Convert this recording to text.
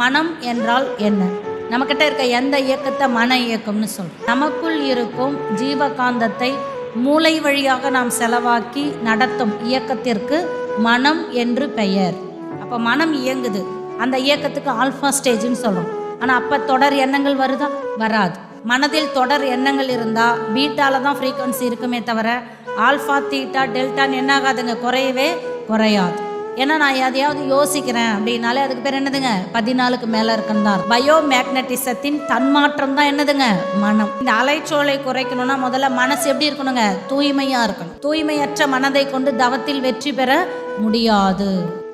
மனம் என்றால் என்ன? நம்மக்கிட்ட இருக்க எந்த இயக்கத்தை மன இயக்கம்னு சொல்றோம் நமக்குள் இருக்கும் ஜீவகாந்தத்தை மூளை வழியாக நாம் செலவாக்கி நடத்தும் இயக்கத்திற்கு மனம் என்று பெயர். அப்போ மனம் இயங்குது. அந்த இயக்கத்துக்கு ஆல்ஃபா ஸ்டேஜ்னு சொல்கிறோம் ஆனால் அப்போ தொடர் எண்ணங்கள் வருதா? வராது. மனதில் தொடர் எண்ணங்கள் இருந்தால் பீட்டால தான் ஃப்ரீக்வன்சி இருக்குமே தவிர ஆல்ஃபா தீட்டா டெல்டான்னு என்ன ஆகாதுங்க குறையவே குறையாது. ஏன்னா நான் எதையாவது யோசிக்கிறேன் அப்படின்னாலே அதுக்கு பேர் என்னதுங்க? பதினாலுக்கு மேலே இருக்குன்னு தான் பயோ மேக்னட்டிசத்தின் தன்மாற்றம் தான் என்னதுங்க? மனம். இந்த அலைச்சோலை குறைக்கணும்னா முதல்ல மனசு எப்படி இருக்கணுங்க? தூய்மையாக இருக்கணும். தூய்மையற்ற மனதை கொண்டு தவத்தில் வெற்றி பெற முடியாது.